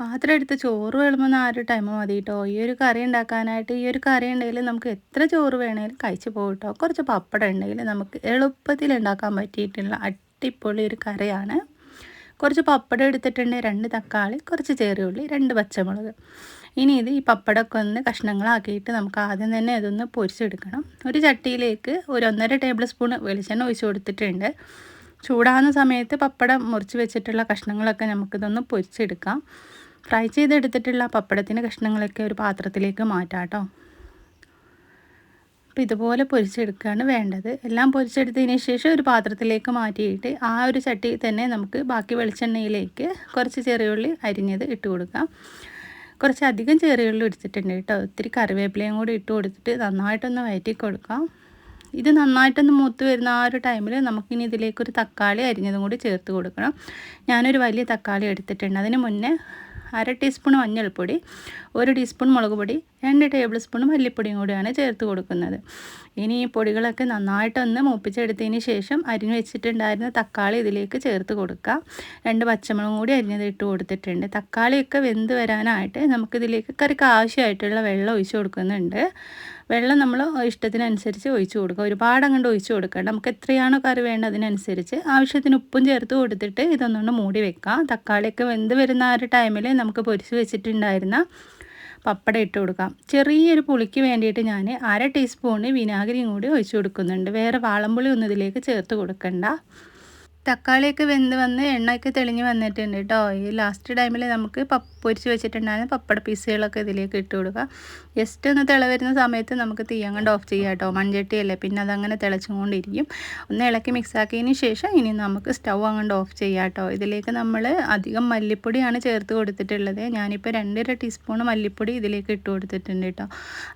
പാത്രം എടുത്ത് ചോറ് വേണമെന്ന് ആ ഒരു ടൈം മതി കേട്ടോ ഈ ഒരു കറി ഉണ്ടാക്കാനായിട്ട് ഈ ഒരു കറി ഉണ്ടെങ്കിൽ നമുക്ക് എത്ര ചോറ് വേണമെങ്കിലും കഴിച്ചു പോകും കേട്ടോ കുറച്ച് പപ്പടം ഉണ്ടെങ്കിൽ നമുക്ക് എളുപ്പത്തിൽ ഉണ്ടാക്കാൻ പറ്റിയിട്ടുള്ള അടിപൊളി ഒരു കറിയാണ്. കുറച്ച് പപ്പടം എടുത്തിട്ടുണ്ട് രണ്ട് തക്കാളി കുറച്ച് ചെറിയുള്ളി രണ്ട് പച്ചമുളക്. ഇനി ഇത് ഈ പപ്പടമൊക്കെ ഒന്ന് കഷ്ണങ്ങളാക്കിയിട്ട് നമുക്ക് ആദ്യം തന്നെ ഇതൊന്ന് പൊരിച്ചെടുക്കണം. ഒരു ചട്ടിയിലേക്ക് ഒരു ഒന്നര ടേബിൾ സ്പൂൺ വെളിച്ചെണ്ണ ഒഴിച്ച് കൊടുത്തിട്ടുണ്ട്. ചൂടാകുന്ന സമയത്ത് പപ്പടം മുറിച്ച് വെച്ചിട്ടുള്ള കഷ്ണങ്ങളൊക്കെ നമുക്കിതൊന്ന് പൊരിച്ചെടുക്കാം. ഫ്രൈ ചെയ്തെടുത്തിട്ടുള്ള പപ്പടത്തിന്റെ കഷ്ണങ്ങളൊക്കെ ഒരു പാത്രത്തിലേക്ക് മാറ്റാം കേട്ടോ അപ്പോൾ ഇതുപോലെ പൊരിച്ചെടുക്കുകയാണ് വേണ്ടത്. എല്ലാം പൊരിച്ചെടുത്തതിന് ശേഷം ഒരു പാത്രത്തിലേക്ക് മാറ്റിയിട്ട് ആ ഒരു ചട്ടിയിൽ തന്നെ നമുക്ക് ബാക്കി വെളിച്ചെണ്ണയിലേക്ക് കുറച്ച് ചെറിയുള്ളി അരിഞ്ഞത് ഇട്ട് കൊടുക്കാം. കുറച്ച് അധികം ചെറിയുള്ളി എടുത്തിട്ടുണ്ട് കേട്ടോ. ഒത്തിരി കറിവേപ്പിലയും കൂടി ഇട്ട് കൊടുത്തിട്ട് നന്നായിട്ടൊന്ന് വയറ്റി കൊടുക്കാം. ഇത് നന്നായിട്ടൊന്ന് മൂത്ത് വരുന്ന ആ ഒരു ടൈമിൽ നമുക്കിനി ഇതിലേക്കൊരു തക്കാളി അരിഞ്ഞതും കൂടി ചേർത്ത് കൊടുക്കണം. ഞാനൊരു വലിയ തക്കാളി എടുത്തിട്ടുണ്ട്. അതിന് മുന്നേ അര ടീസ്പൂൺ മഞ്ഞൾപ്പൊടി ഒരു ടീസ്പൂൺ മുളക് പൊടി രണ്ട് ടേബിൾ സ്പൂൺ മല്ലിപ്പൊടിയും കൂടിയാണ് ചേർത്ത് കൊടുക്കുന്നത്. ഇനി ഈ പൊടികളൊക്കെ നന്നായിട്ടൊന്ന് മൂപ്പിച്ചെടുത്തതിന് ശേഷം അരിഞ്ഞ് വെച്ചിട്ടുണ്ടായിരുന്ന തക്കാളി ഇതിലേക്ക് ചേർത്ത് കൊടുക്കുക രണ്ട് പച്ചമുളകും കൂടി അരിഞ്ഞത് ഇട്ട് കൊടുത്തിട്ടുണ്ട്. തക്കാളിയൊക്കെ വെന്ത് വരാനായിട്ട് നമുക്കിതിലേക്ക് കറിക്ക് ആവശ്യമായിട്ടുള്ള വെള്ളം ഒഴിച്ച് കൊടുക്കുന്നുണ്ട്. വെള്ളം നമ്മൾ ഇഷ്ടത്തിനനുസരിച്ച് ഒഴിച്ചു കൊടുക്കുക. ഒരുപാട് അങ്ങോട്ട് ഒഴിച്ചു കൊടുക്കുക നമുക്ക് എത്രയാണോ കറി വേണ്ടത് അതിനനുസരിച്ച് ആവശ്യത്തിന് ഉപ്പും ചേർത്ത് കൊടുത്തിട്ട് ഇതൊന്നുകൊണ്ട് മൂടി വെക്കുക. തക്കാളിയൊക്കെ വെന്ത് വരുന്ന ആ ഒരു ടൈമിൽ നമുക്ക് പൊരിച്ച് വെച്ചിട്ടുണ്ടായിരുന്ന പപ്പടം ഇട്ട് കൊടുക്കാം. ചെറിയൊരു പുളിക്ക് വേണ്ടിയിട്ട് ഞാൻ അര ടീസ്പൂണ് വിനാഗിരിയും കൂടി ഒഴിച്ചു കൊടുക്കുന്നുണ്ട്. വേറെ വാളംപുളി ഒന്നും ഇതിലേക്ക് ചേർത്ത് കൊടുക്കണ്ട. തക്കാളിയൊക്കെ വെന്ത് വന്ന് എണ്ണയൊക്കെ തെളിഞ്ഞ് വന്നിട്ടുണ്ട് കേട്ടോ ഈ ലാസ്റ്റ് ടൈമിൽ നമുക്ക് പപ്പ് പൊരിച്ച് വെച്ചിട്ടുണ്ടായിരുന്ന പപ്പട പീസുകളൊക്കെ ഇതിലേക്ക് ഇട്ട് കൊടുക്കുക ജസ്റ്റ് ഒന്ന് തിള വരുന്ന സമയത്ത് നമുക്ക് തീ ഓഫ് ചെയ്യാം കേട്ടോ മൺചട്ടിയല്ലേ പിന്നെ അതങ്ങനെ തിളച്ചുകൊണ്ടിരിക്കും. ഒന്ന് ഇളക്കി മിക്സാക്കിയതിന് ശേഷം ഇനി നമുക്ക് സ്റ്റൗ അങ്ങോട്ട് ഓഫ് ചെയ്യാം കേട്ടോ ഇതിലേക്ക് നമ്മൾ അധികം മല്ലിപ്പൊടിയാണ് ചേർത്ത് കൊടുത്തിട്ടുള്ളത്. ഞാനിപ്പോൾ രണ്ടര ടീസ്പൂൺ മല്ലിപ്പൊടി ഇതിലേക്ക് ഇട്ട് കൊടുത്തിട്ടുണ്ട് കേട്ടോ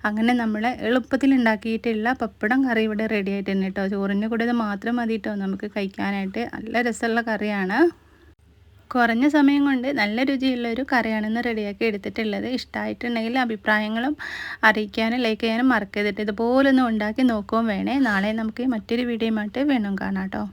അങ്ങനെ നമ്മൾ എളുപ്പത്തിൽ ഉണ്ടാക്കിയിട്ടുള്ള പപ്പടം കറി ഇവിടെ റെഡി ആയിട്ടുണ്ട് കേട്ടോ ചോറിന്റെ കൂടെ ഇത് മാത്രം മതി കേട്ടോ നമുക്ക് കഴിക്കാനായിട്ട്. നല്ല രസമുള്ള കറിയാണ്. കുറഞ്ഞ സമയം കൊണ്ട് നല്ല രുചിയുള്ള ഒരു കറിയാണെന്ന് റെഡിയാക്കി എടുത്തിട്ടുള്ളത്. ഇഷ്ടമായിട്ടുണ്ടെങ്കിൽ അഭിപ്രായങ്ങളും അറിയിക്കാനും ലൈക്ക് ചെയ്യാനും മറക്കരുത്. ഇതുപോലൊന്നും ഉണ്ടാക്കി നോക്കുകയും വേണേ. നാളെ നമുക്ക് മറ്റൊരു വീഡിയോയുമായിട്ട് വീണ്ടും കാണാം കേട്ടോ.